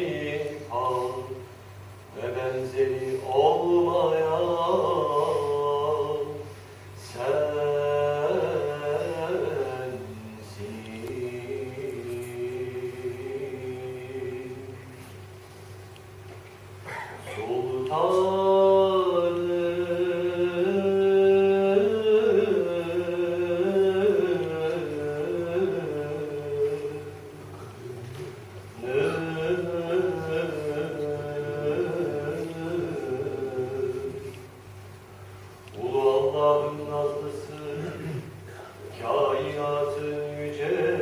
Seçtiği hal ve benzeri olmayan Allah'ın nazlısı, kainatın yücesi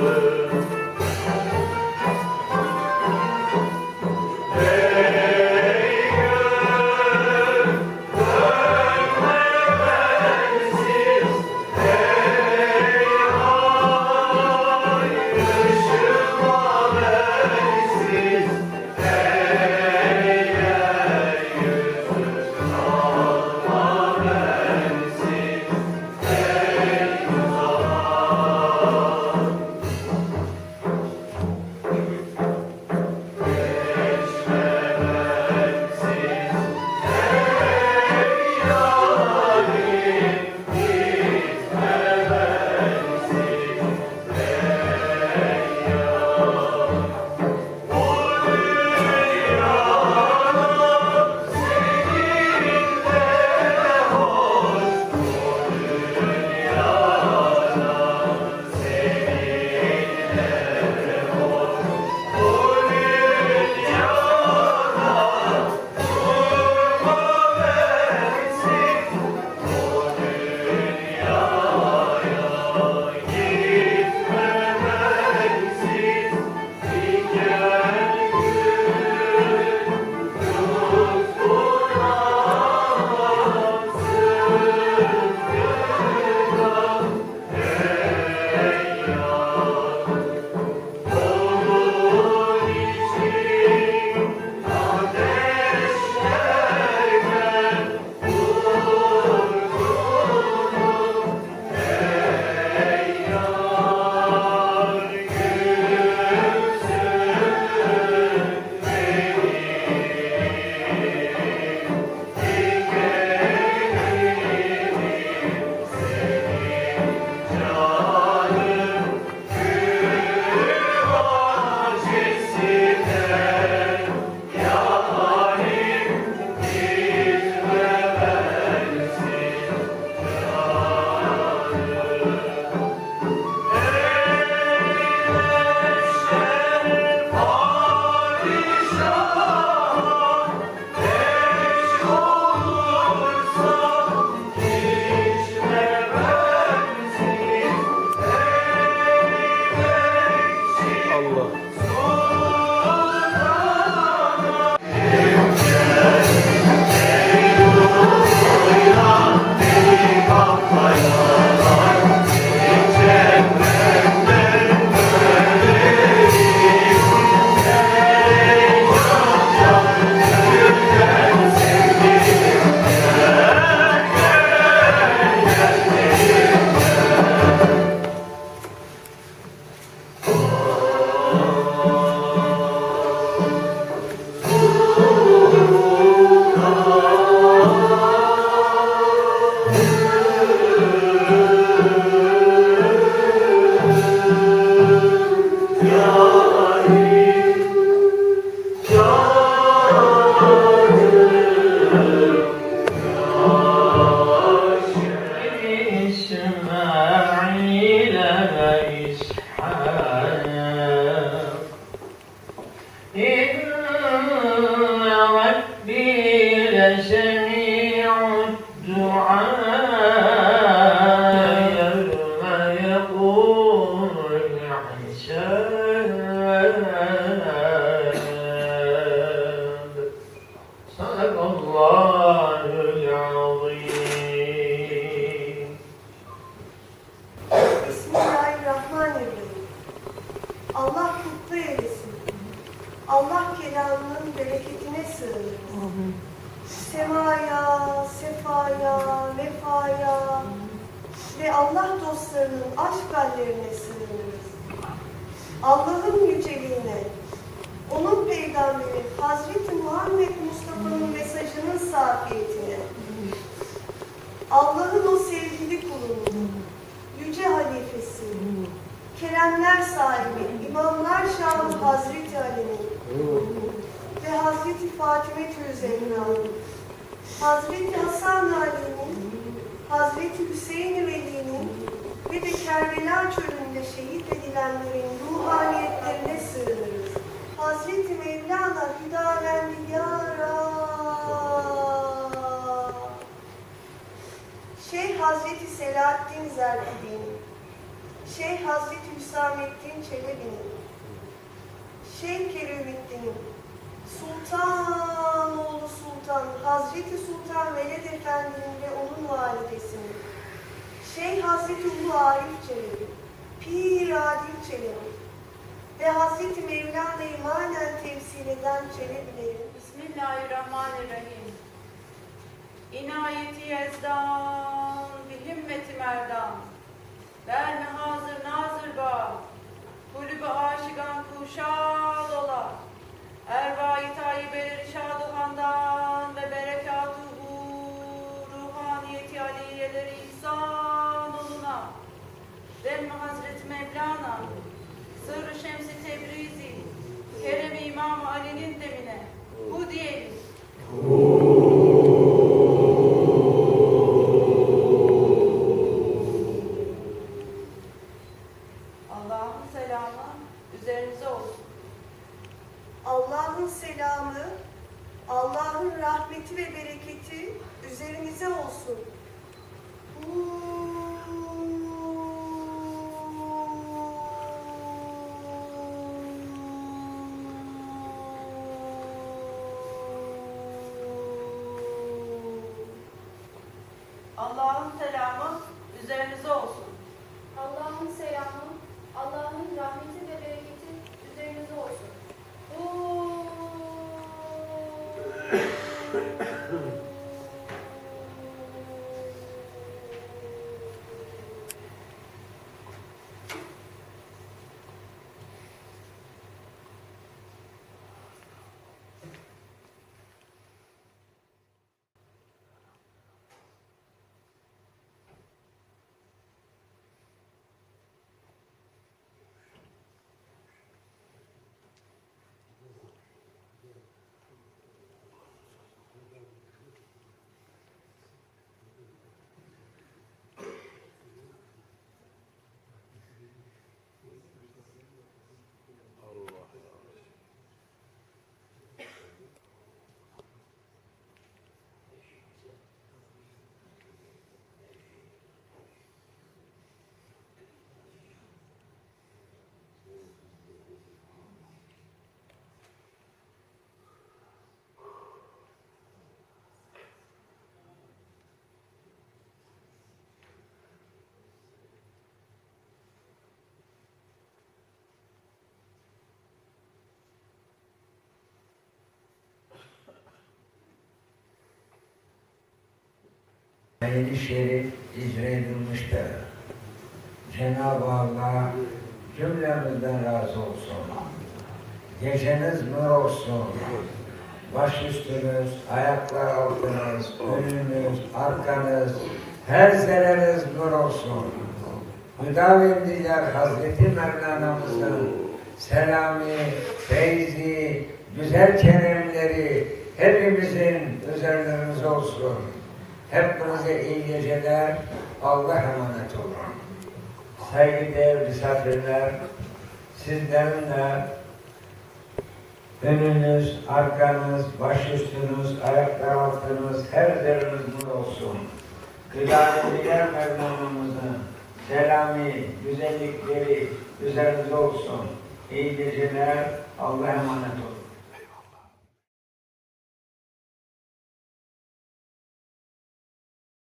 Lord. Vefaya ve Allah dostlarının aşk hallerine sığınırız. Allah'ın yüceliğine, onun peygamberi Hazreti Muhammed Mustafa'nın mesajının safiyetine, Allah'ın o sevgili kulunun, yüce halifesi, keremler sahibi, imamlar şahı Hazreti Ali'nin ve Hazreti Fatime Zehra'nın, Hazreti Hasan Ali'nin, Hazreti Hüseyin Veli'nin ve de Kerbela çölünde şehit edilenlerin ruhaniyetlerine sığınırız. Hazreti Mevlana Hüdavendi Ya Rab. Şeyh Hazreti Selahaddin Zerbi'nin, Şeyh Hazreti Hüsamettin Çelebi'nin, Şeyh Kerümittin'in, Sultan oğlu Sultan, Hazreti Sultan Veled Efendi'nin ve onun validesinin, Şeyh Hazreti Ulu Arif Çelebi, Pir Adil Çelebi ve Hazreti Mevlana'yı manen temsil eden Çelebilerin, Bismillahirrahmanirrahim. İnayeti yezdan, bir merdan. Verme hazır nazır ba, kulübü aşigan kuşad ola. Ervai tayyibeleri handan ve berekatuhu ruhaniyeti aliyeleri ihsan oluna. Demme Hazreti Mevlana, Sırrı Şemsi Tebrizi, Kerem-i İmam Ali'nin demine, bu diyelim. Ayet-i Şerif icra edilmiştir. Cenab-ı Allah cümlemizden razı olsun. Geceniz nur olsun. Baş üstünüz, ayaklar altınız, önünüz, arkanız, her zerreniz nur olsun. Hüdavendiler Hazreti Mevlana'mızın selami, feyzi, güzel keremleri hepimizin üzerlerinize olsun. Hepinize iyi geceler. Allah emanet olun. Saygıdeğer misafirler, sizlerin de önünüz, arkanız, baş üstünüz, ayaklar altınız, her yeriniz nur olsun. Kıyametliler Mevlamımızın selami, güzellikleri üzerinize olsun. İyi geceler, Allah'a emanet olun.